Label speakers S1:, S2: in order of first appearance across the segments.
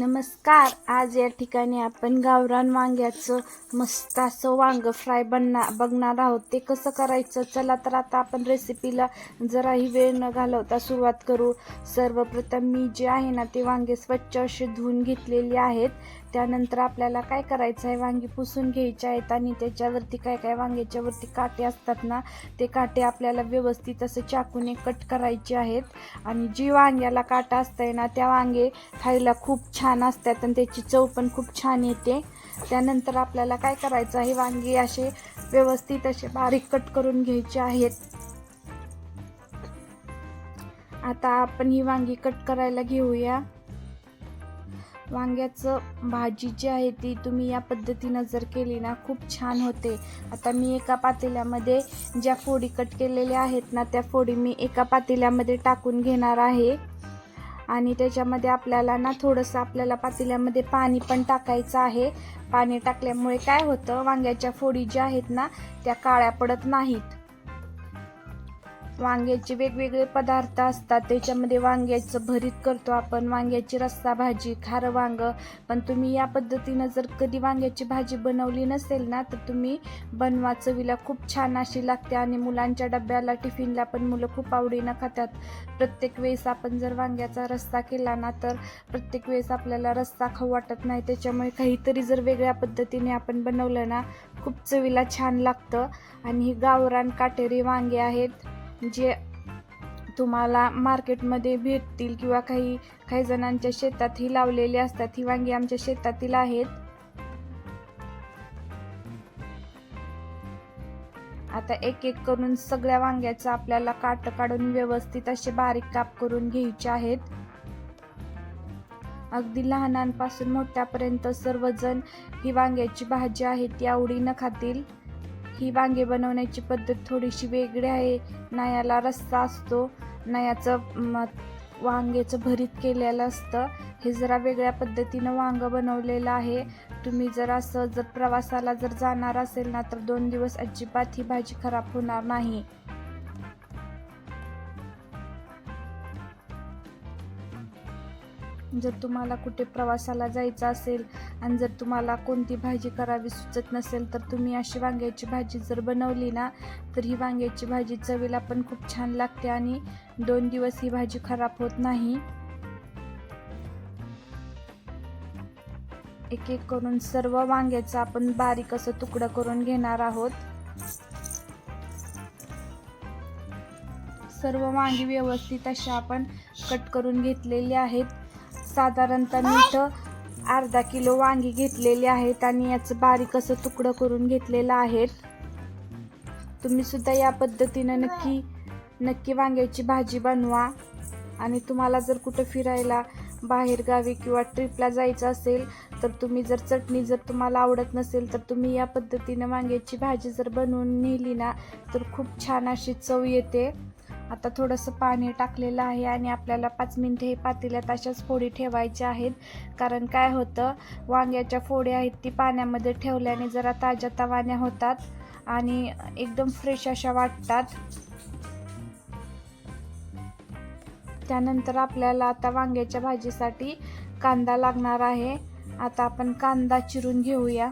S1: नमस्कार. आज या ठिकाणी आपण गावरान वांग्याचं मस्त असं वांग फ्राय बनना बघणार आहोत. ते कसं करायचं? चला तर आता आपण रेसिपीला जराही वेळ न घालवता सुरुवात करू. सर्वप्रथम मी जे आहे ना ते वांगे स्वच्छ असे धुवून घेतलेले आहेत. त्यानंतर आपल्याला काय करायचं आहे वांगी पुसून घ्यायचे आहेत आणि त्याच्यावरती काय काय वांग्याच्यावरती काटे असतात ना ते काटे आपल्याला व्यवस्थित असं चाकूने कट करायचे आहेत. आणि जी वांग्याला काटा असतंय ना त्या वांगे खायला खूप छान असतात आणि त्याची चव पण खूप छान येते. त्यानंतर आपल्याला काय करायचं आहे वांगी असे व्यवस्थित असे बारीक कट करून घ्यायचे आहेत. आता आपण ही वांगी कट करायला घेऊया. वांग्याचं भाजी जी आहे ती तुम्ही या पद्धतीनं जर केली ना खूप छान होते. आता मी एका पातेल्यामध्ये ज्या फोडी कट केलेल्या आहेत ना त्या फोडी मी एका पातेल्यामध्ये टाकून घेणार आहे. आणि त्याच्यामध्ये आपल्याला ना थोडंसं आपल्याला पातेल्यामध्ये पाणी पण टाकायचं आहे. पाणी टाकल्यामुळे काय होतं वांग्याच्या फोडी ज्या आहेत ना त्या काळ्या पडत नाहीत. वांग्याचे वेगवेगळे पदार्थ असतात. त्याच्यामध्ये वांग्याचं भरीत करतो आपण. वांग्याची रस्सा भाजी खारं वांग. पण तुम्ही या पद्धतीनं जर कधी वांग्याची भाजी बनवली नसेल ना तर तुम्ही बनवा. चवीला खूप छान अशी लागते आणि मुलांच्या डब्याला टिफिनला पण मुलं खूप आवडीनं खातात. प्रत्येक वेळेस आपण जर वांग्याचा रस्सा केला ना तर प्रत्येक वेळेस आपल्याला रस्सा खाऊ वाटत नाही. त्याच्यामुळे काहीतरी जर वेगळ्या पद्धतीने आपण बनवलं ना खूप चवीला छान लागतं. आणि ही गावरान काटेरी वांगे आहेत. जे तुम्हाला मार्केटमध्ये भेटतील किंवा काही काही जणांच्या शेतातही लावलेले असतात ही वांगी आमच्या शेतातील आहेत. आता एक एक करून सगळ्या वांग्याचं आपल्याला काट काढून व्यवस्थित असे बारीक काप करून घ्यायचे आहेत. अगदी लहानांपासून मोठ्यापर्यंत सर्वजण ही वांग्याची भाजी आहे ती आवडीनं खातील. ही वांगे बनवण्याची पद्धत थोडीशी वेगळी आहे. नयाला रस्सा असतो. ना याचं वांग्याचं भरीत केलेलं असतं. हे जरा वेगळ्या पद्धतीनं वांगं बनवलेलं आहे. तुम्ही जर असं जर प्रवासाला जर जाणार असेल ना तर दोन दिवस अजिबात ही भाजी खराब होणार नाही. जर तुम्हाला कुठे प्रवासाला जायचं असेल आणि जर तुम्हाला कोणती भाजी करावी सुचत नसेल तर तुम्ही अशी वांग्याची भाजी जर बनवली ना तर ही वांग्याची भाजी चवीला पण खूप छान लागते आणि दोन दिवस ही भाजी खराब होत नाही. एक एक करून सर्व वांग्याचं आपण बारीक असं तुकडं करून घेणार आहोत. सर्व वांगी व्यवस्थित अशा आपण कट करून घेतलेली आहेत. साधारणतः मी इथं अर्धा किलो वांगी घेतलेली आहेत आणि याचं बारीक असं तुकडं करून घेतलेलं आहेत. तुम्ही सुद्धा या पद्धतीनं नक्की नक्की वांग्याची भाजी बनवा. आणि तुम्हाला जर कुठं फिरायला बाहेर गावी किंवा ट्रिपला जायचं असेल तर तुम्ही जर चटणी जर तुम्हाला आवडत नसेल तर तुम्ही या पद्धतीनं वांग्याची भाजी जर बनवून नेली ना तर खूप छान अशी चव येते. आता थोडंसं पाणी टाकलेलं आहे आणि आपल्याला पाच मिनटं हे पातेल्यात अशाच फोडी ठेवायच्या आहेत. कारण काय होतं वांग्याच्या फोडी आहेत ती पाण्यामध्ये ठेवल्याने जरा ताज्या तवान्या होतात आणि एकदम फ्रेश अशा वाटतात. त्यानंतर आपल्याला आता वांग्याच्या भाजीसाठी कांदा लागणार आहे. आता आपण कांदा चिरून घेऊया.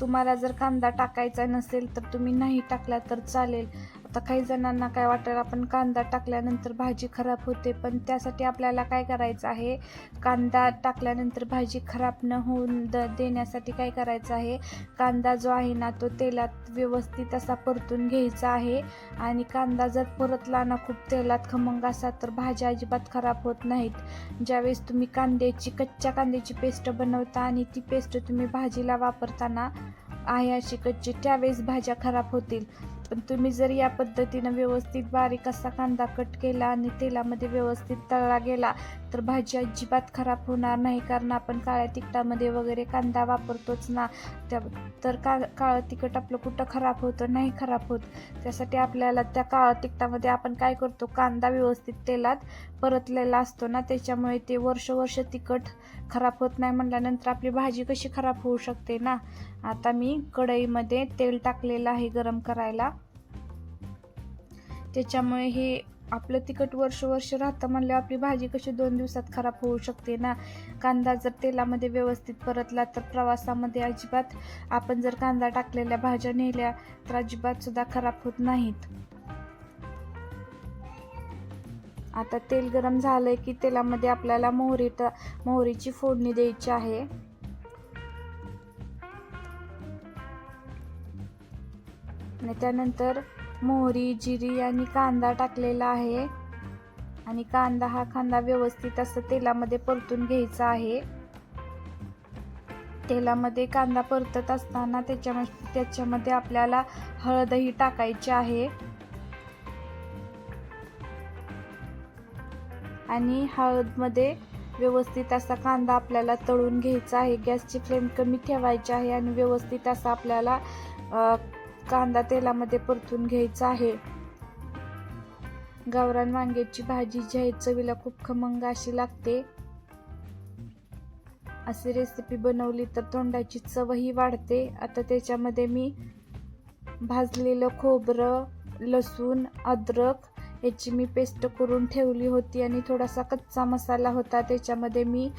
S1: तुम्हाला जर कांदा टाकायचा नसेल तर तुम्ही नाही टाकला तर चालेल. आता काही जणांना काय वाटेल आपण कांदा टाकल्यानंतर भाजी खराब होते पण त्यासाठी आपल्याला काय करायचं आहे? कांदा टाकल्यानंतर भाजी खराब न होऊन द देण्यासाठी काय करायचं आहे? कांदा जो आहे ना तो तेलात व्यवस्थित असा परतून घ्यायचा आहे. आणि कांदा जर परतला ना खूप तेलात खमंग असा तर भाज्या अजिबात खराब होत नाहीत. ज्यावेळेस तुम्ही कांद्याची कच्च्या कांद्याची पेस्ट बनवता आणि ती पेस्ट तुम्ही भाजीला वापरताना आहे अशी कच्ची त्यावेळेस भाज्या खराब होतील. पण तुम्ही जर या पद्धतीनं व्यवस्थित बारीक असा कांदा कट केला आणि तेलामध्ये व्यवस्थित तळला गेला तर भाजी अजिबात खराब होणार नाही. कारण आपण काळ्या तिखटामध्ये वगैरे कांदा वापरतोच ना त्या तर का काळं तिखट आपलं कुठं खराब होतं नाही खराब होत. त्यासाठी आपल्याला त्या काळं तिखटामध्ये आपण काय करतो कांदा व्यवस्थित तेलात परतलेला असतो ना त्याच्यामुळे ते वर्ष वर्ष तिखट खराब होत नाही म्हटल्यानंतर आपली भाजी कशी खराब होऊ शकते ना. आता मी कढईमध्ये तेल टाकलेलं आहे गरम करायला. त्याच्यामुळे हे आपलं तिखट वर्ष वर्ष राहतं म्हणल्यावर आपली भाजी कशी दोन दिवसात खराब होऊ शकते ना? कांदा जर तेलामध्ये व्यवस्थित परतला तर प्रवासामध्ये अजिबात आपण जर कांदा टाकलेल्या भाज्या नेल्या तर अजिबातसुद्धा खराब होत नाहीत. आता तेल गरम झालंय की तेलामध्ये आपल्याला मोहरी मोहरीची फोडणी द्यायची आहे. आणि त्यानंतर मोहरी जिरी आणि कांदा टाकलेला आहे. आणि कांदा हा कांदा व्यवस्थित असं तेलामध्ये परतून घ्यायचा आहे. तेलामध्ये कांदा परतत असताना त्याच्या त्याच्यामध्ये आपल्याला हळदही टाकायची आहे. आणि हळदमध्ये व्यवस्थित असा कांदा आपल्याला तळून घ्यायचा आहे. गॅसची फ्लेम कमी ठेवायची आहे आणि व्यवस्थित असा आपल्याला कांदा तेलामध्ये परतून घ्यायचा आहे. गावरान वांग्याची भाजी जी आहे चवीला खूप खमंग अशी लागते. अशी रेसिपी बनवली तर तोंडाची चवही वाढते. आता त्याच्यामध्ये मी भाजलेलं खोबरं लसूण अद्रक याची मी पेस्ट करून ठेवली होती आणि थोडासा कच्चा मसाला होता. त्याच्यामध्ये मी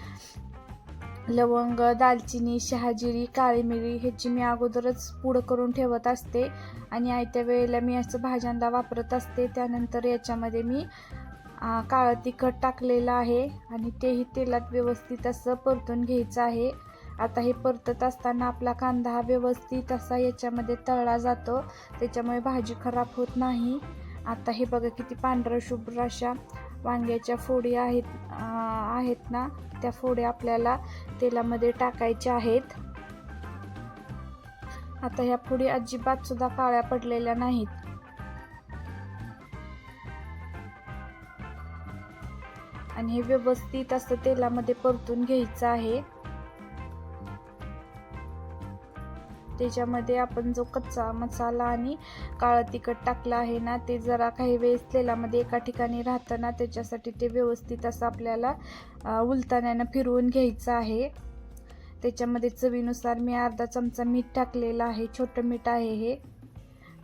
S1: लवंग दालचिनी शहाजिरी काळी मिरी ह्याची मी अगोदरच पूड करून ठेवत असते. आणि आयत्या वेळेला मी असं भाज्यांना वापरत असते. त्यानंतर याच्यामध्ये मी काळं तिखट टाकलेलं आहे. आणि तेही तेलात व्यवस्थित असं परतून घ्यायचं आहे. आता हे परतत असताना आपला कांदा हा व्यवस्थित असा याच्यामध्ये तळला जातो. त्याच्यामुळे भाजी खराब होत नाही. आता हे बघा किती पांढरं शुभ्र अशा वांग्याच्या फोडी आहेत आहेत ना. त्या फोड्या आपल्याला तेलामध्ये टाकायचे आहेत. आता ह्या पुढे अजिबात सुद्धा काळ्या पडलेल्या नाहीत. आणि हे व्यवस्थित असं तेलामध्ये परतून घ्यायचं आहे. त्याच्यामध्ये आपण जो कच्चा मसाला आणि काळं तिखट टाकलं आहे ना ते जरा काही वेळेस तेलामध्ये एका ठिकाणी राहतं ना त्याच्यासाठी ते व्यवस्थित असं आपल्याला उलताण्यानं फिरवून घ्यायचं आहे. त्याच्यामध्ये चवीनुसार मी अर्धा चमचा मीठ टाकलेलं आहे छोटं मीठ आहे हे.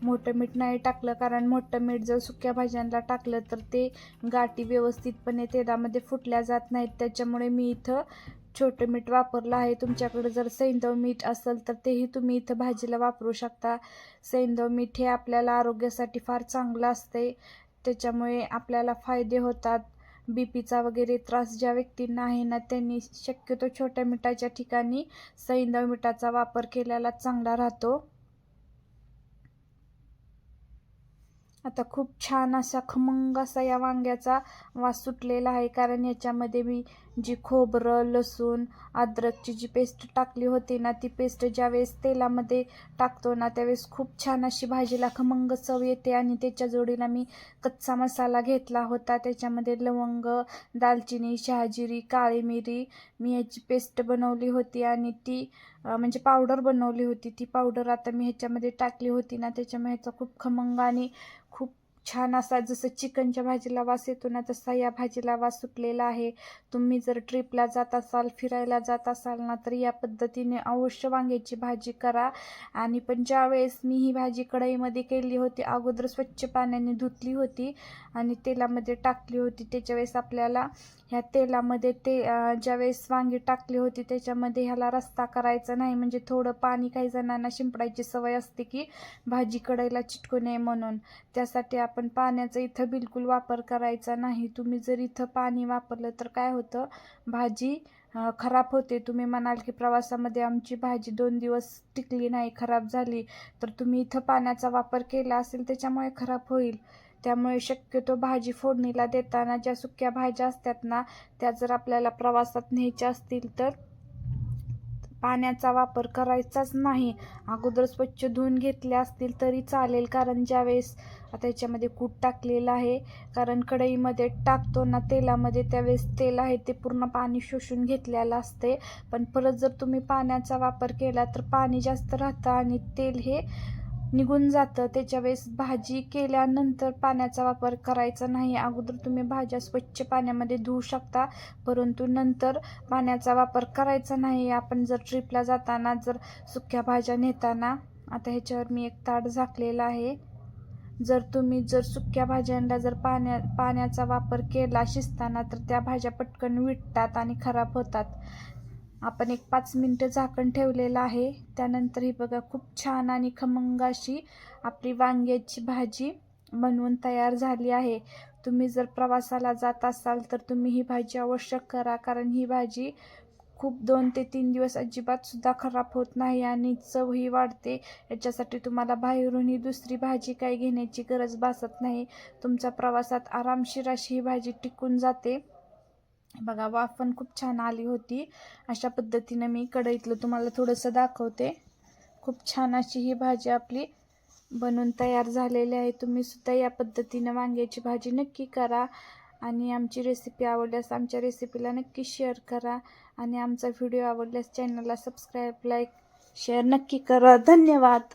S1: मोठं मीठ नाही टाकलं कारण मोठं मीठ जर सुक्या भाज्यांना टाकलं तर ते गाठी व्यवस्थितपणे तेलामध्ये फुटल्या जात नाहीत. त्याच्यामुळे मी इथं छोटं मीठ वापरलं आहे. तुमच्याकडे जर सैंधव मीठ असेल तर तेही तुम्ही इथं भाजीला वापरू शकता. सैंधव मीठ हे आपल्याला आरोग्यासाठी फार चांगलं असते. त्याच्यामुळे आपल्याला फायदे होतात. बी पीचा वगैरे त्रास ज्या व्यक्तींना आहे ना त्यांनी शक्यतो छोट्या मिठाच्या ठिकाणी सैंधव मिठाचा वापर केलेला चांगला राहतो. आता खूप छान असा खमंग असा या वांग्याचा वास सुटलेला आहे. कारण याच्यामध्ये मी जी खोबरं लसूण अद्रकची जी पेस्ट टाकली होती ना ती पेस्ट ज्यावेळेस तेलामध्ये टाकतो ना त्यावेळेस खूप छान अशी भाजीला खमंग चव येते आणि त्याच्या जोडीला मी कच्चा मसाला घेतला होता. त्याच्यामध्ये लवंग दालचिनी शहाजिरी काळी मिरी मी ह्याची पेस्ट बनवली होती आणि ती म्हणजे पावडर बनवली होती. ती पावडर आता मी ह्याच्यामध्ये टाकली होती ना त्याच्यामुळे ह्याचा खूप खमंग आणि खूप छान असा जसं चिकनच्या भाजीला वास येतो ना तसा या भाजीला वास सुटलेला आहे. तुम्ही जर ट्रिपला जात असाल फिरायला जात असाल ना तर या पद्धतीने अवश्य वांग्याची भाजी करा. आणि पण ज्यावेळेस मी ही भाजी कढईमध्ये केली होती अगोदर स्वच्छ पाण्याने धुतली होती आणि तेलामध्ये टाकली होती त्याच्या वेळेस आपल्याला ह्या तेलामध्ये ते ज्यावेळेस वांगी टाकली होती त्याच्यामध्ये ह्याला रस्ता करायचा नाही. म्हणजे थोडं पाणी काही जणांना शिंपडायची सवय असते की भाजी कढईला चिटकू नये म्हणून. त्यासाठी आपण पाण्याचा इथं बिलकुल वापर करायचा नाही. तुम्ही जर इथं पाणी वापरलं तर काय होतं? भाजी खराब होते. तुम्ही म्हणाल की प्रवासामध्ये आमची भाजी दोन दिवस टिकली नाही खराब झाली. तर तुम्ही इथं पाण्याचा वापर केला असेल त्याच्यामुळे खराब होईल. त्यामुळे शक्यतो भाजी फोडणीला देताना ज्या सुक्या भाज्या असतात ना त्या जर आपल्याला प्रवासात न्यायच्या असतील तर पाण्याचा वापर करायचाच नाही. अगोदर स्वच्छ धुवून घेतले असतील तरी चालेल कारण ज्यावेळेस आता याच्यामध्ये कूट टाकलेलं आहे कारण कढईमध्ये टाकतो ना तेलामध्ये त्यावेळेस तेल आहे ते पूर्ण पाणी शोषून घेतलेलं असते. पण परत जर तुम्ही पाण्याचा वापर केला तर पाणी जास्त राहतं आणि तेल हे निघून जातं. त्याच्या वेळेस भाजी केल्यानंतर पाण्याचा वापर करायचा नाही. अगोदर तुम्ही भाज्या स्वच्छ पाण्यामध्ये धुवू शकता परंतु नंतर पाण्याचा वापर करायचा नाही. आपण जर ट्रिपला जाताना जर सुक्या भाज्या नेताना आता ह्याच्यावर मी एक ताट झाकलेला आहे. जर तुम्ही जर सुक्या भाज्यांना जर पाण्या पाण्याचा वापर केला शिजताना तर त्या भाज्या पटकन विटतात आणि खराब होतात. आपण एक पाच मिनटं झाकण ठेवलेलं आहे. त्यानंतर ही बघा खूप छान आणि खमंग अशी आपली वांग्याची भाजी बनवून तयार झाली आहे. तुम्ही जर प्रवासाला जात असाल तर तुम्ही ही भाजी आवश्यक करा कारण ही भाजी खूप दोन ते तीन दिवस अजिबातसुद्धा खराब होत नाही आणि चवही वाढते. याच्यासाठी तुम्हाला बाहेरून ही दुसरी भाजी काही घेण्याची गरज भासत नाही. तुमच्या प्रवासात आरामशीर अशी ही भाजी टिकून जाते. बघा वाफ पण खूप छान आली होती. अशा पद्धतीनं मी कढईतलं. तुम्हाला थोडंसं दाखवते. खूप छान अशी ही भाजी आपली बनवून तयार झालेली आहे. तुम्ही सुद्धा या पद्धतीनं वांग्याची भाजी नक्की करा आणि आमची रेसिपी आवडल्यास आमच्या रेसिपीला नक्की शेअर करा. आणि आमचा व्हिडिओ आवडल्यास चॅनलला सबस्क्राईब लाईक शेअर नक्की करा. धन्यवाद!